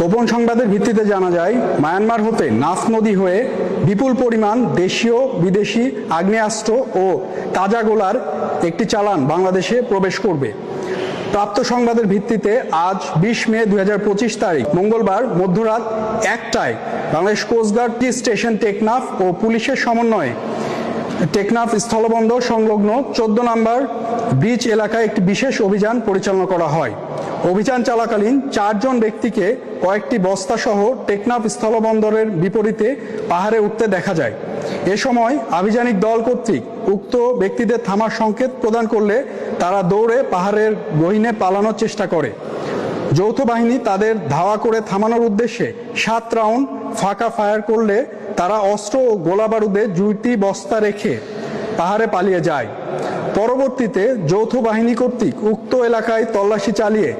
গোপন সংবাদের ভিত্তিতে জানা যায়, মায়ানমার হতে নাফ নদী হয়ে বিপুল পরিমাণ দেশীয়, বিদেশি আগ্নেয়াস্ত্র ও তাজা গোলার একটি চালান বাংলাদেশে প্রবেশ করবে। প্রাপ্ত সংবাদের ভিত্তিতে আজ বিশ মে দু হাজার পঁচিশ তারিখ, মঙ্গলবার মধ্যরাত একটায় Bangladesh coast guard station Teknaf ও পুলিশের সমন্বয়ে টেকনাফ স্থলবন্দর সংলগ্ন চোদ্দ নম্বর ব্রিজ এলাকায় একটি বিশেষ অভিযান পরিচালনা করা হয়। অভিযান চলাকালীন চারজন ব্যক্তিকে কয়েকটি বস্তা সহ টেকনাফ স্থলবন্দরের বিপরীতে পাহাড়ে উঠতে দেখা যায়। এ সময় আভিযানিক দল কর্তৃক উক্ত ব্যক্তিদের থামার সংকেত প্রদান করলে তারা দৌড়ে পাহাড়ের গহিনে পালানোর চেষ্টা করে। যৌথ বাহিনী তাদের ধাওয়া করে থামানোর উদ্দেশ্যে সাত রাউন্ড ফাঁকা ফায়ার করলে তারা অস্ত্র ও গোলা বারুদে দুইটি বস্তা রেখে পাহাড়ে পালিয়ে যায়। পরবর্তীতে যৌথ বাহিনী কর্তৃক উক্ত এলাকায় তল্লাশি চালিয়ে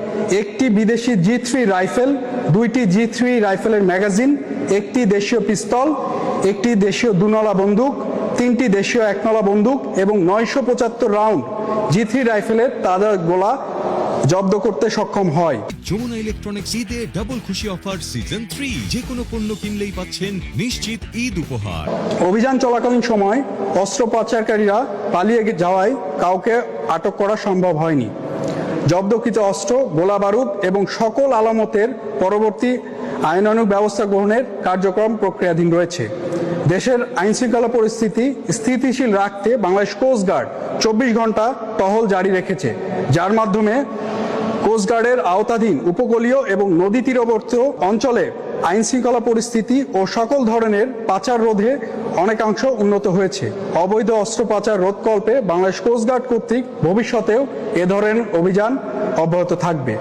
একটি বিদেশি জি থ্রি রাইফেল দুইটি জি থ্রি রাইফেলের ম্যাগাজিন একটি দেশীয় পিস্তল একটি দেশীয় দুনলা বন্দুক তিনটি দেশীয় একনলা বন্দুক এবং নয়শো পঁচাত্তর রাউন্ড জি থ্রি রাইফেলের তাজা গোলা জব্দ করতে সক্ষম হয়। যমুনা ইলেকট্রনিক্স ঈদে ডাবল খুশি অফার সিজন থ্রি যে কোনো পণ্য কিনলেই পাচ্ছেন নিশ্চিত ঈদ উপহার। অভিযান চলাকালীন সময় অস্ত্র পাচারকারীরা পালিয়ে যাওয়ায় কাউকে আটক করা সম্ভব হয়নি। জব্দকৃত অস্ত্র গোলা বারুদ এবং সকল আলামতের পরবর্তী আইনানুগ ব্যবস্থা গ্রহণের কার্যক্রম প্রক্রিয়াধীন রয়েছে। দেশের আইনশৃঙ্খলা পরিস্থিতি স্থিতিশীল রাখতে বাংলাদেশ কোস্টগার্ড চব্বিশ ঘণ্টা টহল জারি রেখেছে। যার মাধ্যমে কোস্টগার্ডের আওতাধীন উপকূলীয় এবং নদী তীরবর্তী অঞ্চলে আইন শৃঙ্খলা পরিস্থিতি ও সকল ধরনের পাচার রোধে অনেকাংশ উন্নত হয়েছে। অবৈধ অস্ত্র পাচার রোধকল্পে বাংলাদেশ কোস্টগার্ড কর্তৃক ভবিষ্যতেও এ ধরনের অভিযান অব্যাহত থাকবে।